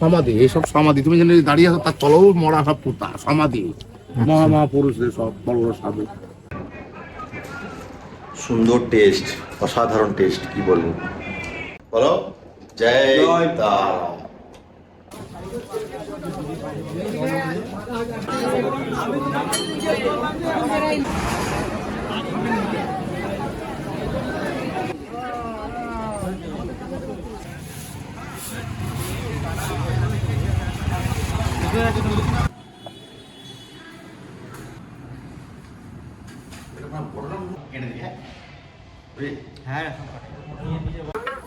সমাধি এইসব সমাধি। তুমি যেন দাঁড়িয়ে আছো তার তলেও মরা সব পুতা সমাধি। মহা মহাপুরুষদের সব বড় বড় সাধু। সুন্দর টেস্ট অসাধারণ টেস্ট কি বলব? বলো জয় তারা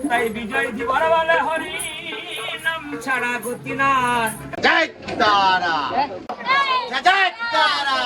তাই বিজয় দিবার বলে হরি নাম ছাড়া গতি না জয় তারা। জয় তারা।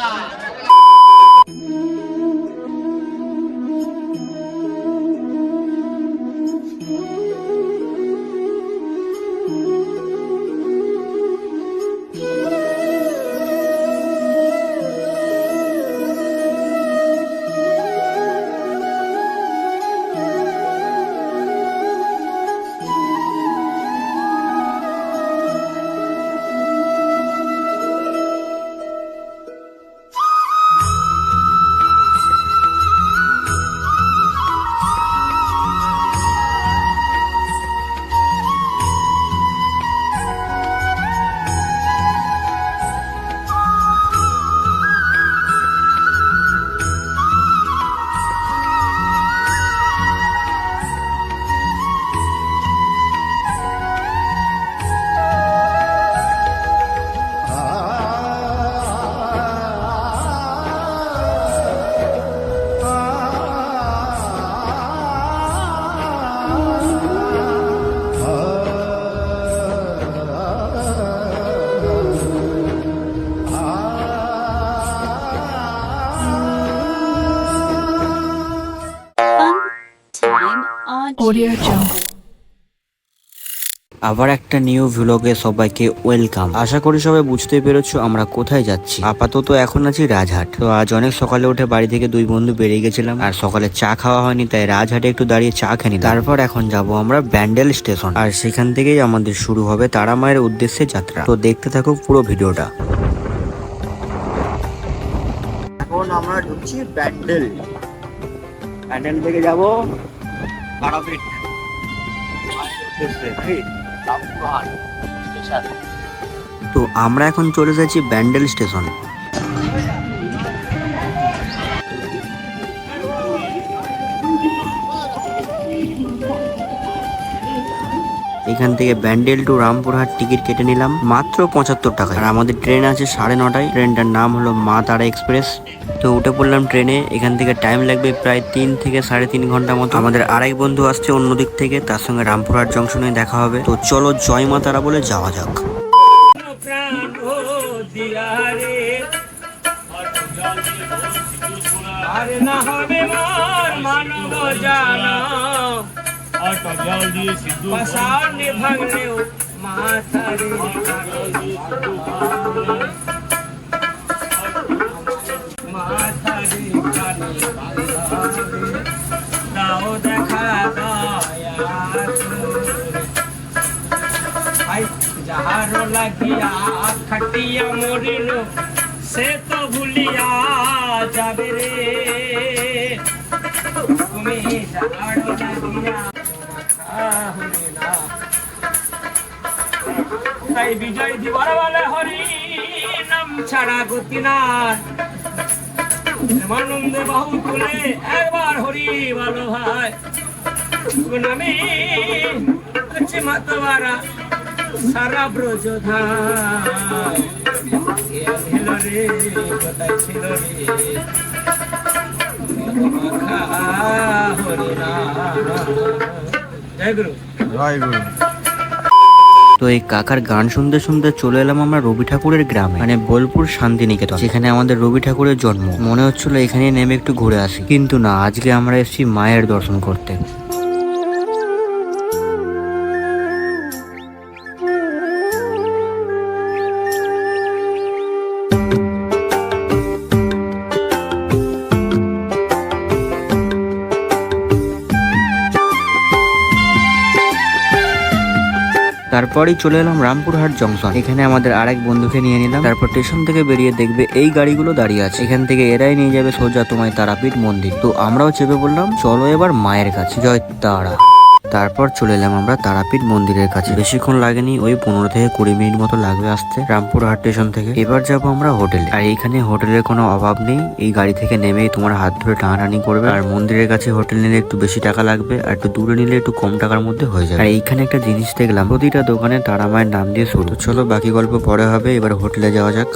আবার একটা নিউ ভ্লগে সবাইকে ওয়েলকাম আশা করি সবাই বুঝতে পেরেছ আমরা কোথায় যাচ্ছি। আপাতত এখন আছি রাজহাট। তো আজ অনেক সকালে উঠে বাড়ি থেকে দুই বন্ধু বেরিয়ে গেছিলাম। আর সকালে চা খাওয়া হয়নি, তাই রাজহাটে একটু দাঁড়িয়ে চা খেনি তারপর এখন যাব আমরা ব্যান্ডেল স্টেশন। আর সেখান থেকেই আমাদের শুরু হবে তারা মায়ের উদ্দেশ্যে যাত্রা। তো দেখতে থাকো পুরো ভিডিওটা। এখন আমরা ঢুকছি ব্যান্ডেল। ব্যান্ডেল থেকে যাব। স্টেশন। তো আমরা এখন চলে যাচ্ছি ব্যান্ডেল স্টেশন। এখান থেকে ব্যান্ডেল টু রামপুরহাট টিকিট কেটে নিলাম মাত্র পঁচাত্তর টাকা আর আমাদের ট্রেন আছে সাড়ে নটায়। ট্রেনটার নাম হলো মা তারা এক্সপ্রেস। তো উঠে পড়লাম ট্রেনে। এখান থেকে টাইম লাগবে প্রায় তিন থেকে সাড়ে তিন ঘণ্টা মতো। আমাদের আরেক বন্ধু আসছে অন্য দিক থেকে তার সঙ্গে রামপুরহাট জংশনে দেখা হবে। তো চলো জয় মা তারা বলে যাওয়া যাক। প্রাণ লাগিয়া খাটিয়া মরিল, সে তো ভুলিয়া যাবে রে। তুমি যাহার লাগিয়া, তাই বিজয় দিবার বলে হরি নাম ছাড়া গতি না আনন্দে বাহু তুলে একবার হরি ভালো ভাই। নামে মাতবারা সারা ব্রজ ধাম হেল রে কোথায় ছিল রে মাখা হরি জয় গুরু তো এই কাকার গান শুনতে শুনতে চলে এলাম আমরা রবি ঠাকুরের গ্রামে মানে বোলপুর শান্তিনিকেতন, যেখানে আমাদের রবি ঠাকুরের জন্ম। মনে হচ্ছিল এখানে নেমে একটু ঘুরে আসি। কিন্তু না, আজকে আমরা এসেছি মায়ের দর্শন করতে। তারপরেই চলে এলাম রামপুরহাট জংশন। এখানে আমাদের আরেক বন্ধুকে নিয়ে নিলাম। তারপর স্টেশন থেকে বেরিয়ে দেখবে এই গাড়িগুলো দাঁড়িয়ে আছে। এখান থেকে এরাই নিয়ে যাবে সোজা তোমায় তারাপীঠ মন্দির। তো আমরাও চেপে বললাম চলো এবার মায়ের কাছে। জয় তারা। তারপর চলে এলাম আমরা তারাপীঠ মন্দিরের কাছে। বেশিক্ষণ লাগেনি, ওই পনেরো থেকে কুড়ি মিনিট মতো লাগবে আসতে রামপুরহাট স্টেশন থেকে। এবার যাব আমরা হোটেলে। আর এইখানে হোটেলের কোনো অভাব নেই, এই গাড়ি থেকে নেমেই তোমার হাত ধরে টানাটানি করবে। আর মন্দিরের কাছে হোটেল নিলে একটু বেশি টাকা লাগবে, আর একটু দূরে নিলে একটু কম টাকার মধ্যে হয়ে যাবে। আর এইখানে একটা জিনিস দেখলাম, প্রতিটা দোকানে তারা মায়ের নাম দিয়ে শুরু। চলো বাকি গল্প পরে হবে, এবার হোটেলে যাওয়া যাক।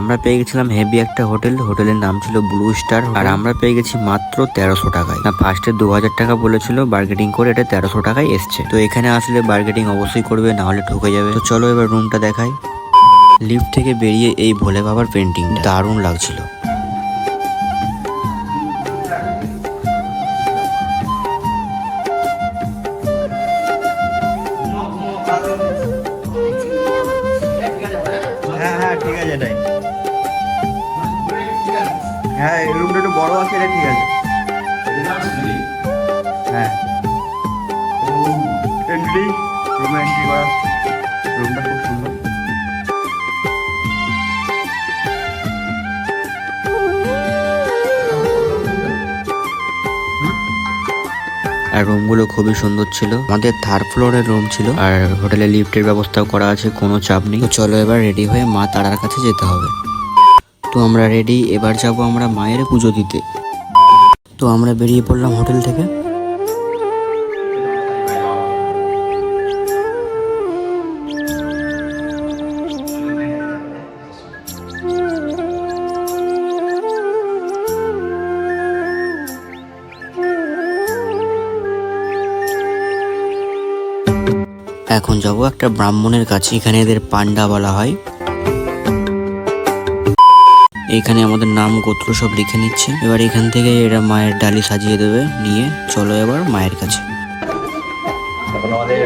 আমরা পেয়ে গেছিলাম হেভি একটা হোটেল হোটেলের নাম ছিল ব্লু স্টার আর আমরা পেয়ে গেছি মাত্র তেরোশো টাকায়। না ফার্স্টে দু হাজার টাকা বলেছিল বার্গেটিং করে এটা তেরোশো টাকায় এসছে। তো এখানে আসলে বার্গেটিং অবশ্যই করবে, না হলে যাবে। তো চলো এবার রুমটা দেখাই। লিফট থেকে বেরিয়ে এই ভোলে বাবার পেন্টিং দারুণ লাগছিল। ছিল। আমাদের থার্ড ফ্লোরের রুম ছিল। আর হোটেলে লিফটের ব্যবস্থাও করা আছে, কোনো চাপ নেই। তো চলো এবার রেডি হয়ে মা তারার কাছে যেতে হবে। তো আমরা রেডি এবার যাব আমরা মায়ের পুজো দিতে। তো আমরা বেরিয়ে পড়লাম হোটেল থেকে। এখন যাব একটা ব্রাহ্মণের কাছে, এখানে এদের পান্ডা বলা হয়। এখানে আমাদের নাম গোত্র সব লিখে নিচ্ছে। এবার এখান থেকে এরা মায়ের ডালি সাজিয়ে দেবে, নিয়ে চলো এবার মায়ের কাছে। আমাদের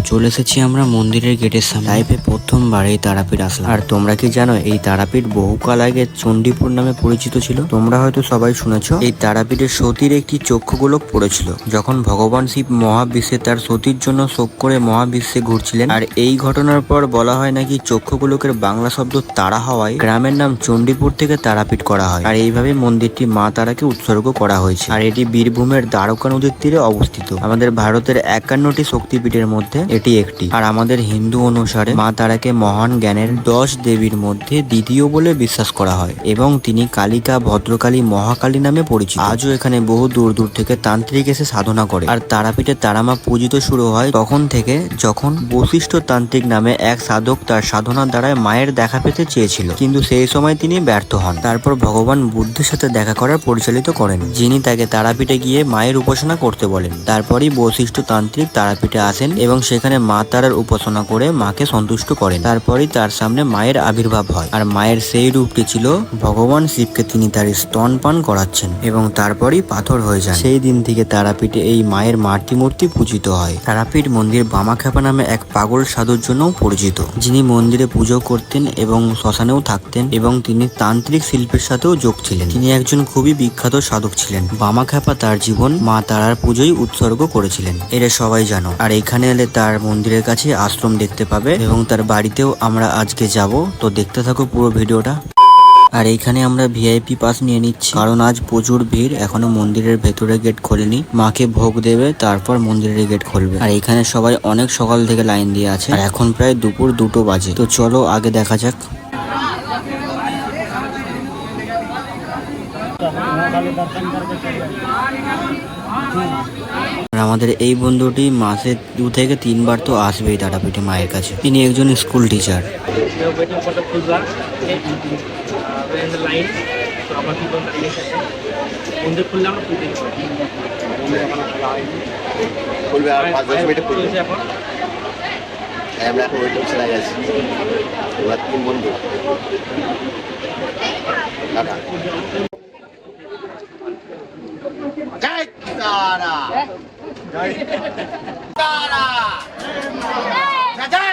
চলে এসেছি আমরা মন্দিরের গেটের সামনে। লাইফে প্রথমবার এই তারাপীঠ আসলাম। আর তোমরা কি জানো, এই তারাপীঠ বহুকাল আগে চণ্ডীপুর নামে পরিচিত ছিল? তোমরা হয়তো সবাই শুনেছো, এই তারাপীঠের সতীর একটি চক্ষুগোলক পড়েছিল, যখন ভগবান শিব মহাবিশ্বে তার সতীর জন্য শোক করে মহাবিশ্বে ঘুরছিলেন। আর এই ঘটনার পর বলা হয় নাকি চক্ষুগোলকের বাংলা শব্দ তারা হওয়ায় গ্রামের নাম চণ্ডীপুর থেকে তারাপীঠ করা হয়। আর এইভাবে মন্দিরটি মা তারাকে উৎসর্গ করা হয়েছে। আর এটি বীরভূমের দ্বারকা নদীর তীরে অবস্থিত। আমাদের ভারতের একান্নটি শক্তিপীঠের মধ্যে এটি একটি। আর আমাদের হিন্দু অনুসারে মা তারাকে মহান জ্ঞানের দশ দেবীর মধ্যে দ্বিতীয় বলে বিশ্বাস করা হয় এবং তিনি কালিকা ভদ্রকালী মহাকালী নামে পরিচিত। আজও এখানে বহু দূর দূর থেকে তান্ত্রিক এসে সাধনা করে। আর তারাপীঠে তারামা পূজিত শুরু হয় তখন থেকে যখন বশিষ্ঠ তান্ত্রিক নামে এক সাধক তার সাধনার দ্বারায় মায়ের দেখা পেতে চেয়েছিল। কিন্তু সেই সময় তিনি ব্যর্থ হন। তারপর ভগবান বুদ্ধের সাথে দেখা করার পরিচালিত করেন। যিনি তাকে তারাপীঠে গিয়ে মায়ের উপাসনা করতে বলেন। তারপরই বশিষ্ঠ তান্ত্রিক তারাপীঠে আসেন এবং সেখানে মা তারার উপাসনা করে মাকে সন্তুষ্ট করেন। তারপরই তার সামনে মায়ের আবির্ভাব হয়। আর মায়ের সেই রূপটি ছিল ভগবান শিবকে তিনি তার স্তন পান করাচ্ছেন এবং তারপরই পাথর হয়ে যান। সেই দিন থেকে তারাপীঠে এই মায়ের মাতৃ মূর্তি পূজিত হয়। তারাপীঠ মন্দির বামাখ্যাপা নামে এক পাগল সাধুর জন্যও পরিচিত। যিনি মন্দিরে পুজো করতেন এবং শ্মশানেও থাকতেন এবং তিনি তান্ত্রিক শিল্পের সাথেও যোগ ছিলেন। তিনি একজন খুবই বিখ্যাত সাধক ছিলেন। বামাখ্যাপা তার জীবন মা তারার পুজোই উৎসর্গ করেছিলেন। এটা সবাই জানো। আর এখানে এলে তার মন্দিরের কাছে আশ্রম দেখতে পাবে এবং তার বাড়িতেও আমরা আজকে যাব। তো দেখতে থাকো পুরো ভিডিওটা। আর এইখানে আমরা ভিআইপি পাস নিয়ে নিচ্ছি। কারণ আজ প্রচুর ভিড়, এখনও মন্দিরের ভেতরে গেট খোলেনি। মাকে ভোগ দেবে, তারপর মন্দিরের গেট খুলবে। আর এখানে সবাই অনেক সকাল থেকে লাইন দিয়ে আছে। আর এখন প্রায় দুপুর দুটো বাজে। তো চলো আগে দেখা যাক। আর আমাদের এই বন্ধুটি মাসে দু থেকে তিনবার তো আসবেই তারাপীঠে মায়ের কাছে। তিনি একজন স্কুল টিচার। বন্ধু তারা। জয় তারা জয়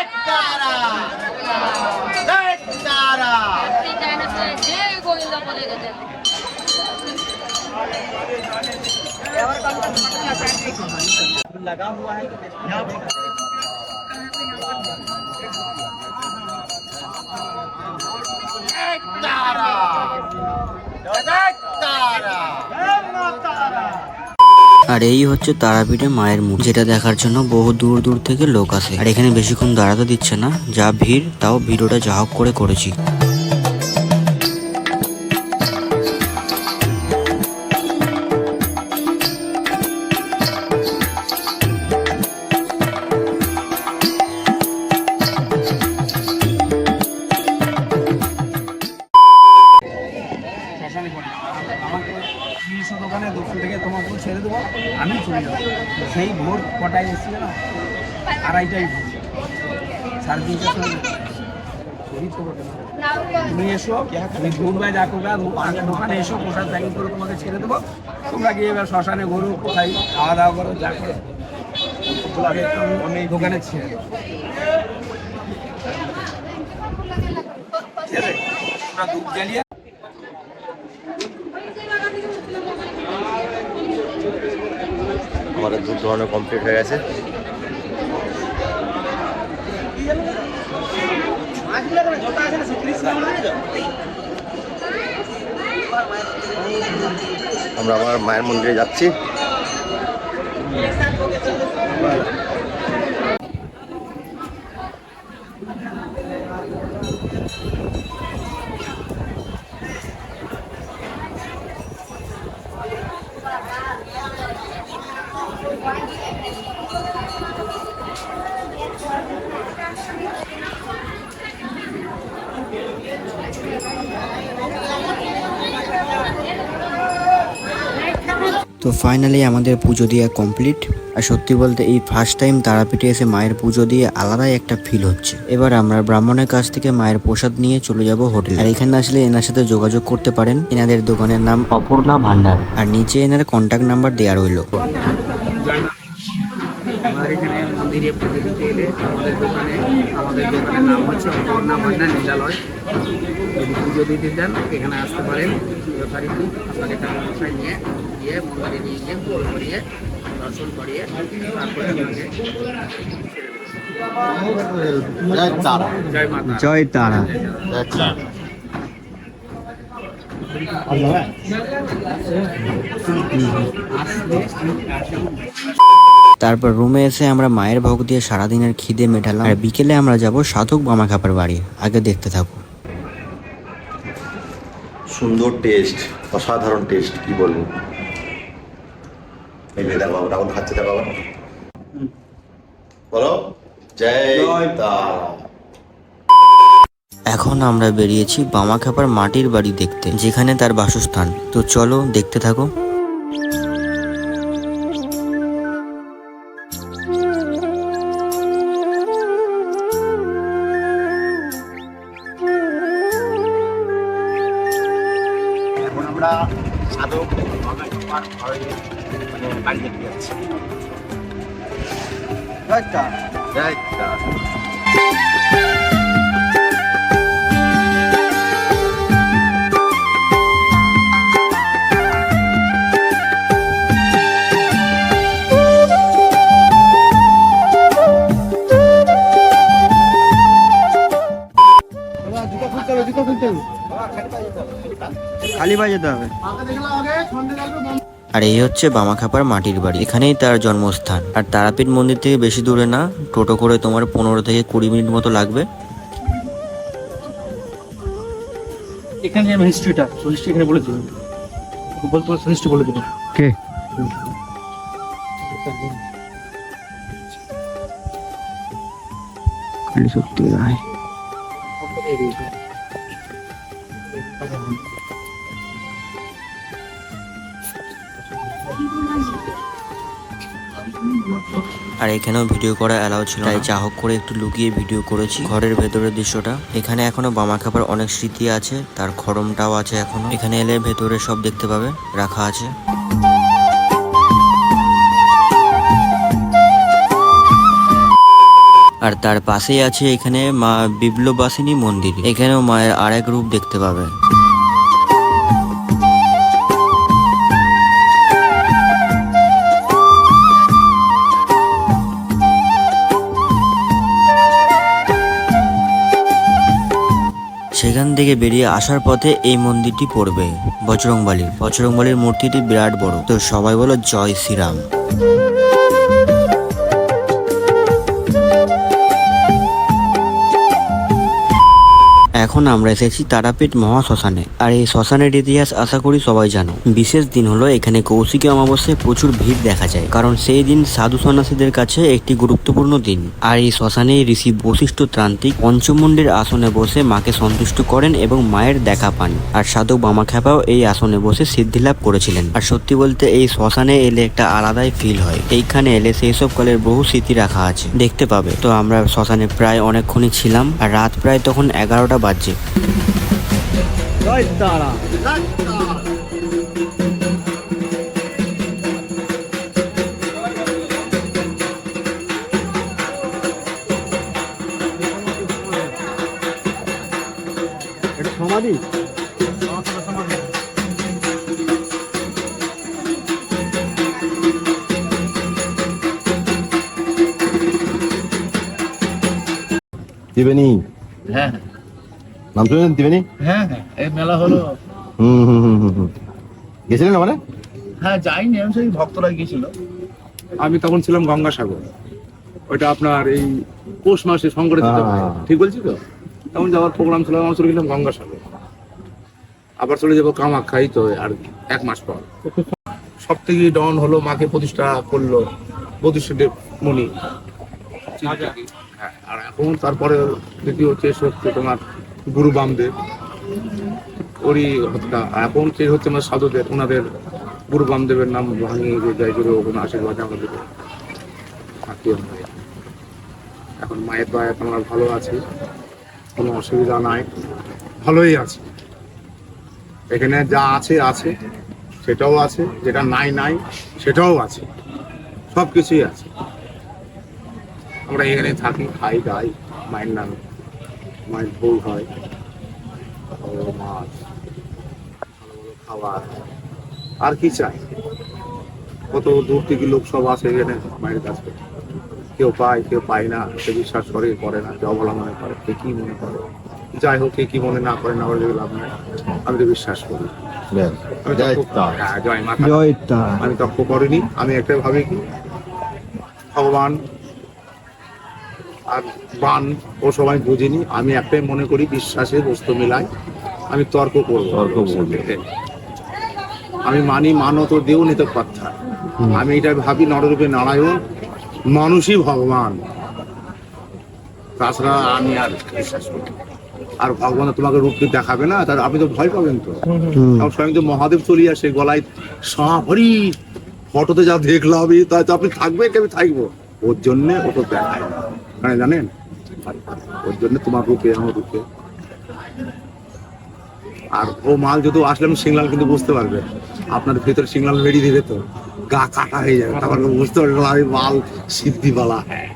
আর এই হচ্ছে তারাপীঠে মায়ের মূর্তি, যেটা দেখার জন্য বহু দূর দূর থেকে লোক আসে। আর এখানে বেশিক্ষণ দাঁড়াতে দিচ্ছে না, যা ভিড়, তাও ভিডিওটা যা করে করেছি। আড়াইটাই না। তুমি এসো, তুমি ঘুরবে, যা করবে দোকানে এসো, প্রসাদ প্যাকিং করে তোমাকে ছেড়ে দেবো। তোমরা গিয়ে এবার শ্মশানে ঘুরো, কোথায়, খাওয়া দাওয়া করো, যা করো। তোমাকে আমি দোকানে ছেড়ে দেবো। আমাদের দুধ দোয়ানো কমপ্লিট হয়ে গেছে। আমরা আমার মায়ের মন্দিরে যাচ্ছি। ফাইনালি আমাদের পুজো দিয়ে কমপ্লিট আর সত্যি বলতে এই ফার্স্ট টাইম তারাপীঠে এসে মায়ের পুজো দিয়ে আলাদাই একটা ফিল হচ্ছে। এবার আমরা ব্রাহ্মণের কাছ থেকে মায়ের প্রসাদ নিয়ে চলে যাব হোটেল আর এখানে আসলে এনার সাথে যোগাযোগ করতে পারেন। এনাদের দোকানের নাম অপূর্ণা ভান্ডার। আর নিচে এনার কন্ট্যাক্ট নাম্বার দেওয়া রইল আমাদের এখানে মন্দিরে পুজো দিতে এলে আমাদের দোকানে আমাদের দোকানের নাম হচ্ছে অপর্ণা ভান্ডার নীলালয়। যদি পুজো দিতে চান এখানে আসতে পারেন। যথারীতি আপনাকে টাকা পয়সা নিয়ে গিয়ে মন্দিরে নিয়ে গিয়ে পুজো করিয়ে দর্শন করিয়ে তারপরে আপনাকে জয় তারা। জয় তারা। তারপর রুমে এসে আমরা মায়ের ভোগ দিয়ে সারাদিনের খিদে মেটালাম। আর বিকেলে আমরা যাব সাধক বামা খাপার বাড়ি। আগে দেখতে থাকো। সুন্দর টেস্ট অসাধারণ টেস্ট কি বলব? এই দেখো রাহুল খাচ্ছে দেখো আবার। বলো জয়। তারা। এখন আমরা বেরিয়েছি বামাখাপার মাটির বাড়ি দেখতে যেখানে তার বাসস্থান। তো চলো দেখতে থাকো। খালি বাজাতে হবে। আর এই হচ্ছে বামাখাপার মাটির বাড়ি। এখানেই তার জন্মস্থান। আর তারাপীঠ মন্দির থেকে বেশি দূরে না টোটো করে তোমার পনেরো থেকে কুড়ি মিনিট মতো লাগবে। এখানে হিস্ট্রিটা বলে কে? খালি সত্যি নাই আর এখানেও ভিডিও করা অ্যালাউ ছিল তাই যা হোক করে একটু লুকিয়ে ভিডিও করেছি। ঘরের ভেতরের দৃশ্যটা। এখানে এখনও বামাখাপার অনেক স্মৃতি আছে। তার খরমটাও আছে এখনও। এখানে এলে ভেতরে সব দেখতে পাবে। রাখা আছে। আর তার পাশেই আছে এখানে মা বিপ্লবাসিনী মন্দির। এখানেও মায়ের আরেক রূপ দেখতে পাবে। সেখান থেকে বেরিয়ে আসার পথে এই মন্দিরটি পড়বে বজরংবালির বজরংবালির মূর্তিটি বিরাট বড়। তো সবাই বলো জয় শ্রীরাম। এখন আমরা এসেছি তারাপীঠ মহাশ্মশানে। আর এই শ্মশানের ইতিহাস আশা করি সবাই জানো। বিশেষ দিন হলো এখানে কৌশিকী অমাবস্যায় প্রচুর ভিড় দেখা যায়। কারণ সেই দিন সাধু সন্ন্যাসীদের কাছে একটি গুরুত্বপূর্ণ দিন। আর এই শ্মশানে ঋষি বশিষ্ঠ ত্রান্তিক পঞ্চমুণ্ডের আসনে বসে মাকে সন্তুষ্ট করেন এবং মায়ের দেখা পান। আর সাধক বামাখ্যাপাও এই আসনে বসে সিদ্ধি লাভ করেছিলেন। আর সত্যি বলতে এই শ্মশানে এলে একটা আলাদাই ফিল হয়। এইখানে এলে সেই সব কালের বহু স্মৃতি রাখা আছে। দেখতে পাবে। তো আমরা শ্মশানে প্রায় অনেকক্ষণই ছিলাম। আর রাত প্রায় তখন এগারোটা বাজছে জয় তারা এটা সমাধি? ত্রিবেণী হ্যাঁ নাম শুনেছেন ত্রিবেণী? হ্যাঁ হ্যাঁ এই মেলা হলো। হুম হুম হুম হুম গেছিলেন ওখানে? হ্যাঁ যাইনি আমি সেই ভক্তরা গিয়েছিল। আমি তখন ছিলাম গঙ্গাসাগর। ওইটা আপনার এই পৌষ মাসে সংগঠিত হয়। ঠিক বলছি তো? তখন যাওয়ার প্রোগ্রাম ছিল আমার চলে গেলাম গঙ্গাসাগর। আবার চলে যাব কামাখ্যাই তো আর এক মাস পর। সব থেকে ডন হলো মাকে প্রতিষ্ঠা করল বধুষ্ঠদেব মুনি। হ্যাঁ আর এখন তারপরে দ্বিতীয় হচ্ছে হচ্ছে তোমার গুরু বামদেব। ওরই হত্যা এখন যে হচ্ছে আমার সাধুদের ওনাদের গুরু বামদেবের নাম ভাঙিয়ে যে জয় গুরু ওখানে আশীর্বাদ আমাদের। এখন মায়ের দয়া আমরা ভালো আছি, কোনো অসুবিধা নাই, ভালোই আছে। এখানে যা আছে আছে, সেটাও আছে, যেটা নাই নাই, সেটাও আছে সব কিছুই আছে। আমরা এখানে থাকি, খাই দাই মায়ের নামে। মায়ের ভোগ হয়। ভালো মাছ ভালো ভালো খাবার। আর কি চাই? কত দূর থেকে লোক সব আসে এখানে মায়ের কাছে কেউ পায় কেউ পায় না সে বিশ্বাস করে করে না কেউ অবলা মনে করে কে কি মনে করে? যাই হোক কে কি মনে না করে না করে লাভ নাই আমি তো বিশ্বাস করি। আমি তার। হ্যাঁ, করিনি আমি একটা ভাবি কি ভগবান আর বান ও সবাই বুঝিনি। আমি একটাই মনে করি বিশ্বাসের বস্তু মিলাই আমি তর্ক করব। তর্ক আমি মানি মানো তো দেও নিতে কথা। আমি এটা ভাবি নররূপে নারায়ণ মানুষই ভগবান। তাছাড়া আমি আর বিশ্বাস করি আর ভগবান তোমাকে রূপকে দেখাবে না তার আপনি তো ভয় পাবেন তো। স্বয়ং তো মহাদেব চলে আসে গলায় সাপ হরি ফটোতে যা দেখলাম আমি তা তো আপনি থাকবে কি আমি থাকব? ওর জন্যে ও তো দেখায় না। মানে জানেন? ওর জন্য তোমার রূপে আমার রূপে। আর ও মাল যদি আসলে আমি সিংলাল কিন্তু বুঝতে পারবে। আপনার ভেতরে সিংলাল মেরি দিবে তো। গা কাটা হয়ে যাবে। তারপর বুঝতে পারবে আমি মাল সিদ্ধিবালা হ্যাঁ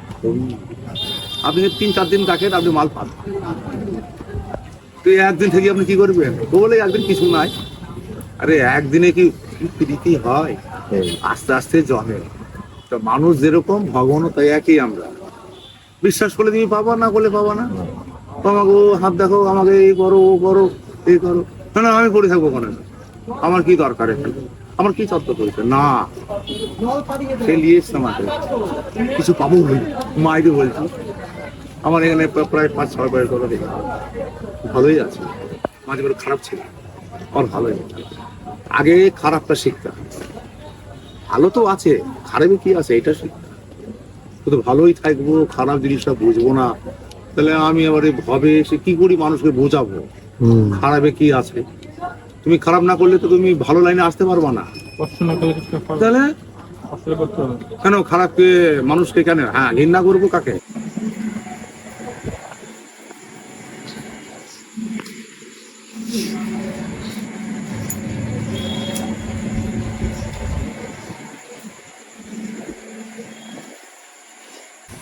আপনি তিন চার দিন রাখেন আপনি মাল পাবেন তো একদিন থেকে আপনি কি করবেন? ও বলে একদিন কিছু নাই। আরে একদিনে কি কি প্রীতি হয়। আস্তে আস্তে জমে। তো মানুষ যেরকম, ভগবানও তাই একই আমরা। বিশ্বাস করলে তুমি পাবা, না করলে পাবা না। আমাকে হাত দেখো, আমাকে এই করো, ও করো, এই করো। না না, আমি করে থাকব ওখানে। আমার কি দরকার এখানে আমার কি তত্ত্ব করেছে না। এসছে আমাকে। কিছু পাবো মাইকে বলছি। আমার এখানে প্রায় পাঁচ, ছয় বয়স ধরে দেখি। ভালোই আছে। মাঝে করে খারাপ ছিল। আমার ভালোই। আগে খারাপটা শিখতাম। ভালো তো আছে খারাপে কি আছে এটা শুধু ভালোই থাকব খারাপ জিনিসটা বুঝব না। তাহলে আমি আবার ভাবে সে কি করি মানুষকে বোঝাবো? খারাপে কি আছে? তুমি খারাপ না করলে তো তুমি ভালো লাইনে আসতে পারব না। তাহলে কেন খারাপকে মানুষকে কেন হ্যাঁ ঘৃণা করব কাকে?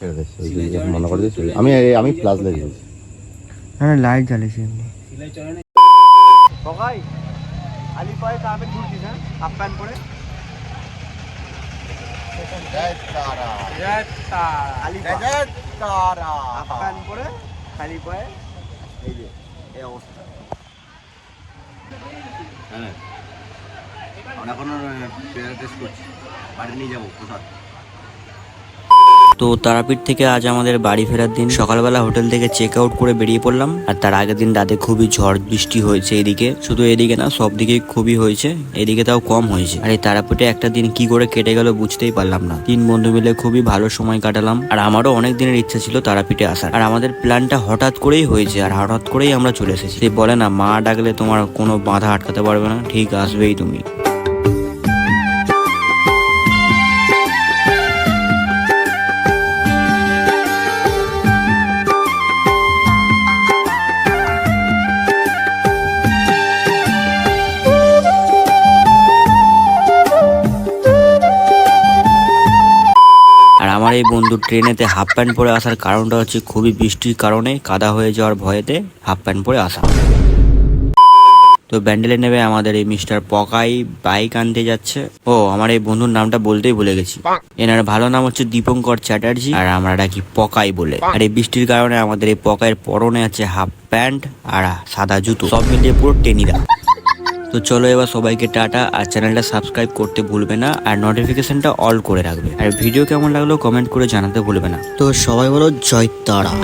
ছেড়ে দে সেই জন্য যখন মনে করে দিয়েছিল আমি আমি প্লাস লাগিয়েছি হ্যাঁ লাইট জ্বালিয়েছি এমনি। সকাই আলি পায়ে তারপরে ঘুরছিস হ্যাঁ? হাফ প্যান্ট পরে? আলি হাফ প্যান্ট পরে খালি পায়ে? এই যে এই অবস্থা। আমরা এখন টেস্ট করছি। বাড়ি নিয়ে যাব প্রসাদ তো তারাপীঠ থেকে আজ আমাদের বাড়ি ফেরার দিন। সকালবেলা হোটেল থেকে চেক আউট করে বেরিয়ে পড়লাম আর তার আগের দিন রাতে খুবই ঝড় বৃষ্টি হয়েছে এদিকে। শুধু এদিকে না, সব দিকে খুবই হয়েছে। এদিকে তাও কম হয়েছে। আর এই তারাপীঠে একটা দিন কি করে কেটে গেল বুঝতেই পারলাম না। তিন বন্ধু মিলে খুবই ভালো সময় কাটালাম আর আমারও অনেক দিনের ইচ্ছা ছিল তারাপীঠে আসার। আর আমাদের প্ল্যানটা হঠাৎ করেই হয়েছে আর হঠাৎ করেই আমরা চলে এসেছি। বলে না, মা ডাকলে তোমার কোনো বাধা আটকাতে পারবে না। ঠিক আসবেই তুমি। এই বন্ধু, ট্রেনেতে হাফ প্যান্ট পরে আসার কারণটা হচ্ছে খুবই বৃষ্টির কারণে কাদা হয়ে যাওয়ার ভয়েতে হাফ প্যান্ট পরে আসা। তো ব্যান্ডেলে নেবে আমাদের এই মিস্টার পকাই, বাইক আনতে যাচ্ছে। ও, আমার এই বন্ধুর নামটা বলতেই ভুলে গেছি। এনার ভালো নাম হচ্ছে দীপঙ্কর চ্যাটার্জি আর আমরা ডাকি পকাই বলে। আর এই বৃষ্টির কারণে আমাদের এই পকাইয়ের পরনে আছে হাফ প্যান্ট আর সাদা জুতো। সব মিলিয়ে পুরো টেনিদা। তো চলো এবার সবাইকে টাটা, আর চ্যানেলটা সাবস্ক্রাইব করতে ভুলবে না, আর নোটিফিকেশনটা অল করে রাখবে। আর ভিডিও কেমন লাগল কমেন্ট করে জানাতে ভুলবে না। তো সবাই বলো জয় তারা।